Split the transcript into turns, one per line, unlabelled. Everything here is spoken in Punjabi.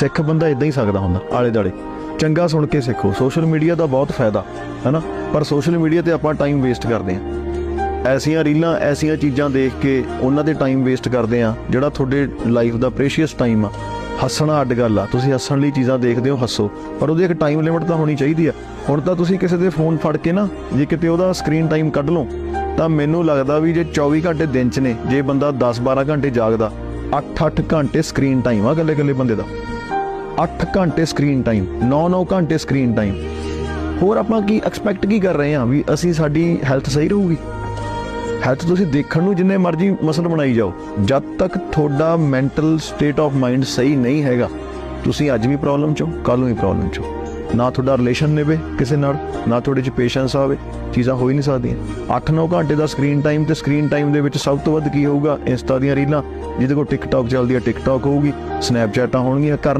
ਸਿੱਖ ਬੰਦਾ ਇਦਾਂ ਹੀ ਸਕਦਾ ਹੁੰਦਾ, ਆਲੇ ਦਾਲੇ ਚੰਗਾ ਸੁਣ ਕੇ ਸਿੱਖੋ ਸੋਸ਼ਲ ਮੀਡੀਆ ਦਾ ਬਹੁਤ ਫਾਇਦਾ, ਹੈਨਾ? ਪਰ ਸੋਸ਼ਲ ਮੀਡੀਆ ਤੇ ਆਪਾਂ ਟਾਈਮ ਵੇਸਟ ਕਰਦੇ ਹਾਂ। ਐਸੀਆਂ ਰੀਲਾਂ, ਐਸੀਆਂ ਚੀਜ਼ਾਂ ਦੇਖ ਕੇ ਉਹਨਾਂ ਦੇ ਟਾਈਮ ਵੇਸਟ ਕਰਦੇ ਆ ਜਿਹੜਾ ਤੁਹਾਡੇ ਲਾਈਫ ਦਾ ਪ੍ਰੈਸ਼ੀਅਸ ਟਾਈਮ ਆ। ਹੱਸਣਾ ਅੱਡ ਗੱਲ ਆ, ਤੁਸੀਂ ਹੱਸਣ ਲਈ ਚੀਜ਼ਾਂ ਦੇਖਦੇ ਹੋ, ਹੱਸੋ। ਪਰ ਉਹਦੀ ਇੱਕ ਟਾਈਮ ਲਿਮਿਟ ਤਾਂ ਹੋਣੀ ਚਾਹੀਦੀ ਆ। ਹੁਣ ਤਾਂ ਤੁਸੀਂ ਕਿਸੇ ਦੇ ਫੋਨ ਫੜ ਕੇ ਨਾ, ਜੇ ਕਿਤੇ ਉਹਦਾ ਸਕਰੀਨ ਟਾਈਮ ਕੱਢ ਲਓ, ਤਾਂ ਮੈਨੂੰ ਲੱਗਦਾ ਵੀ ਜੇ 24 ਘੰਟੇ ਦਿਨ 'ਚ ਨੇ, ਜੇ ਬੰਦਾ 10-12 ਘੰਟੇ ਜਾਗਦਾ 8-8 ਘੰਟੇ ਸਕਰੀਨ ਟਾਈਮ ਆ ਇਕੱਲੇ-ਇਕੱਲੇ ਬੰਦੇ ਦਾ। 8 ਘੰਟੇ ਸਕਰੀਨ ਟਾਈਮ 9-9 ਘੰਟੇ ਸਕਰੀਨ ਟਾਈਮ ਹੋਰ ਆਪਾਂ ਕੀ ਐਕਸਪੈਕਟ ਕੀ ਕਰ ਰਹੇ ਹਾਂ ਵੀ ਅਸੀਂ ਸਾਡੀ ਹੈਲਥ ਸਹੀ ਰਹੂਗੀ? ਹੈਲਥ ਤੁਸੀਂ ਦੇਖਣ ਨੂੰ ਜਿੰਨੇ ਮਰਜ਼ੀ ਮਸਲ ਬਣਾਈ ਜਾਓ, ਜਦ ਤੱਕ ਤੁਹਾਡਾ ਮੈਂਟਲ ਸਟੇਟ ਆਫ ਮਾਈਂਡ ਸਹੀ ਨਹੀਂ ਹੈਗਾ, ਤੁਸੀਂ ਅੱਜ ਵੀ ਪ੍ਰੋਬਲਮ ਚੋਂ ਕੱਲ ਨੂੰ ਵੀ ਪ੍ਰੋਬਲਮ ਚੋਂ ਨਾ ਤੁਹਾਡਾ ਰਿਲੇਸ਼ਨ ਨਿਭੇ ਕਿਸੇ ਨਾਲ, ਨਾ ਤੁਹਾਡੇ 'ਚ ਪੇਸ਼ੈਂਸ ਆਵੇ, ਚੀਜ਼ਾਂ ਹੋ ਹੀ ਨਹੀਂ ਸਕਦੀਆਂ। 8-9 ਘੰਟੇ ਦਾ ਸਕਰੀਨ ਟਾਈਮ ਤੇ ਸਕਰੀਨ ਟਾਈਮ ਦੇ ਵਿੱਚ ਸਭ ਤੋਂ ਵੱਧ ਕੀ ਹੋਊਗਾ? ਇੰਸਟਾ ਦੀਆਂ ਰੀਲਾਂ, ਜਿਹਦੇ ਕੋਲ ਟਿਕਟੌਕ ਚੱਲਦੀ ਹੈ ਟਿਕਟੌਕ ਹੋਊਗੀ ਸਨੈਪਚੈਟਾਂ ਹੋਣਗੀਆਂ, ਕਰਨਾ